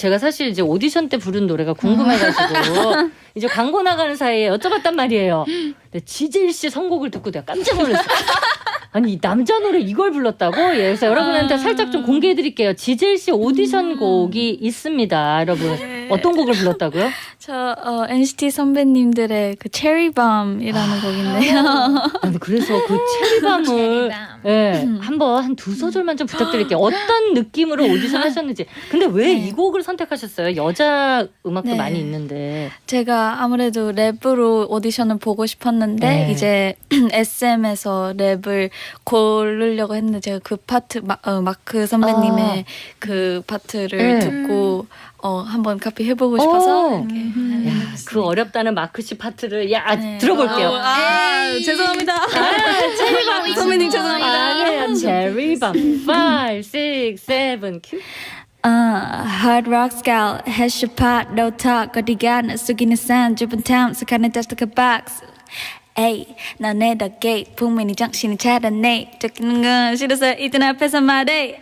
제가 사실 이제 오디션 때 부른 노래가 궁금해가지고 이제 광고 나가는 사이에 여쭤봤단 말이에요. 근데 지젤 씨 선곡을 듣고 내가 깜짝 놀랐어요. 아니 이 남자 노래 이걸 불렀다고? 예, 그래서 여러분한테 살짝 좀 공개해드릴게요. 지젤 씨 오디션 곡이 있습니다, 여러분. 어떤 곡을 불렀다고요? 저 어, NCT 선배님들의 그 체리밤이라는 곡인데요. 아니, 그래서 그 체리밤을 예, 한번 한 두 소절만 좀 부탁드릴게요. 어떤 느낌으로 오디션 하셨는지. 근데 왜이 네. 곡을 선택하셨어요? 여자 음악도 네. 많이 있는데. 제가 아무래도 랩으로 오디션을 보고 싶었는데 네. 이제 SM에서 랩을 고르려고 했는데 제가 그 파트 마, 어, 마크 선배님의 그 파트를 아. 네. 듣고 어, 한번 카피 해보고 싶어서 오. 이렇게 야, 그 어렵다는 마크 씨 파트를 야 네. 들어볼게요. 아, 죄송합니다. 체리밤 선배님 죄송합니다. 체리밤. 5, 6, 7, 큐. Uh, hard rock scout, headshot pot, no talk, 어디가 나 속이는 산, 좁은 town, 속하는 a box. 에이, 너네 덕에 분명히 정신이 차렸네. 쫓기는 건 싫어서 이들 앞에서 말해.